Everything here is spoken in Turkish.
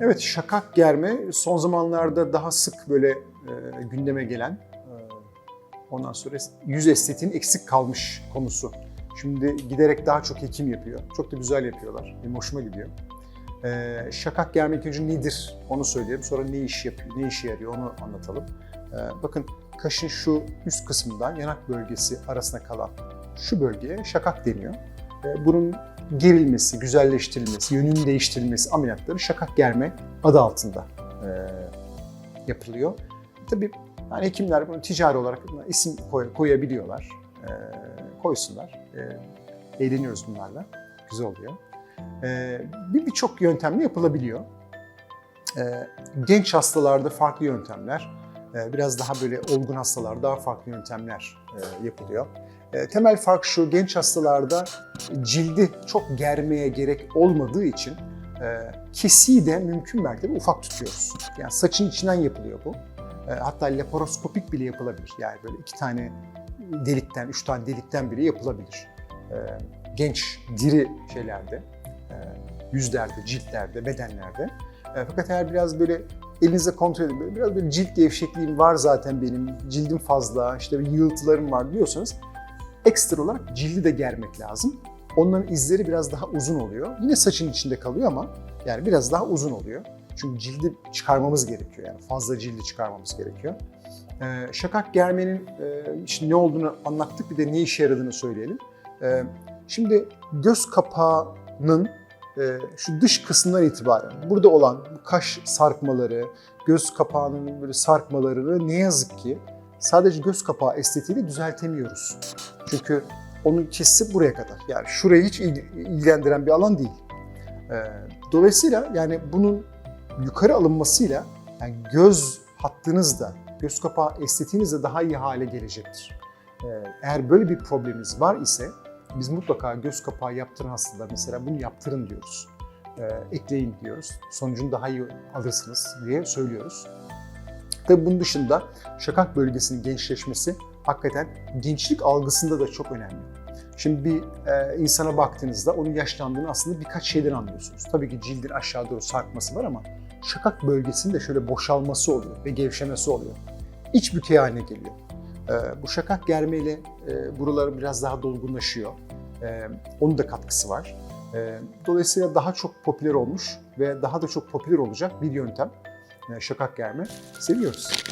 Evet, şakak germe son zamanlarda daha sık böyle e, gündeme gelen, e, ondan sonra yüz estetiğin eksik kalmış konusu. Şimdi giderek daha çok hekim yapıyor. Çok da güzel yapıyorlar. Benim hoşuma gidiyor. E, şakak germe önce nedir onu söyleyelim. Sonra ne iş yapıyor, ne işe yarıyor onu anlatalım. E, bakın kaşın şu üst kısmından yanak bölgesi arasında kalan şu bölgeye şakak deniyor. E, bunun gerilmesi, güzelleştirilmesi, yönünün değiştirilmesi ameliyatları şakak germe adı altında e, yapılıyor. Tabii yani hekimler bunu ticari olarak isim koy- koyabiliyorlar. E, koysunlar. E, eğleniyoruz bunlarla. Güzel oluyor. E, bir birçok yöntemle yapılabiliyor. E, genç hastalarda farklı yöntemler, e, biraz daha böyle olgun hastalarda daha farklı yöntemler e, yapılıyor. E, temel fark şu, genç hastalarda cildi çok germeye gerek olmadığı için e, kesiyi de mümkün mertebe ufak tutuyoruz. Yani saçın içinden yapılıyor bu. E, hatta laparoskopik bile yapılabilir. Yani böyle iki tane delikten, üç tane delikten bile yapılabilir. Genç, diri şeylerde, yüzlerde, ciltlerde, bedenlerde. Fakat eğer biraz böyle elinize kontrol edin, biraz böyle cilt gevşekliğim var zaten benim, cildim fazla, işte bir yığıltılarım var diyorsanız ekstra olarak cildi de germek lazım. Onların izleri biraz daha uzun oluyor. Yine saçın içinde kalıyor ama yani biraz daha uzun oluyor. Çünkü cildi çıkarmamız gerekiyor yani fazla cildi çıkarmamız gerekiyor. Ee, şakak germenin e, işte ne olduğunu anlattık bir de ne işe yaradığını söyleyelim. Ee, şimdi göz kapağının e, şu dış kısmından itibaren burada olan kaş sarkmaları, göz kapağının böyle sarkmalarını ne yazık ki sadece göz kapağı estetiğiyle düzeltemiyoruz. Çünkü onun kesisi buraya kadar. Yani şurayı hiç il- ilgilendiren bir alan değil. Ee, dolayısıyla yani bunun yukarı alınmasıyla yani göz hattınız da, göz kapağı estetiğiniz de daha iyi hale gelecektir. Ee, eğer böyle bir probleminiz var ise biz mutlaka göz kapağı yaptıran hastalar mesela bunu yaptırın diyoruz. Ee, ekleyin diyoruz. Sonucunu daha iyi alırsınız diye söylüyoruz. Tabii bunun dışında şakak bölgesinin gençleşmesi hakikaten gençlik algısında da çok önemli. Şimdi bir e, insana baktığınızda onun yaşlandığını aslında birkaç şeyden anlıyorsunuz. Tabii ki cildin aşağı doğru sarkması var ama şakak bölgesinde şöyle boşalması oluyor ve gevşemesi oluyor. İç bükey haline geliyor. E, bu şakak germeyle e, buraları biraz daha dolgunlaşıyor. E, onun da katkısı var. E, dolayısıyla daha çok popüler olmuş ve daha da çok popüler olacak bir yöntem şakak germe seviyoruz.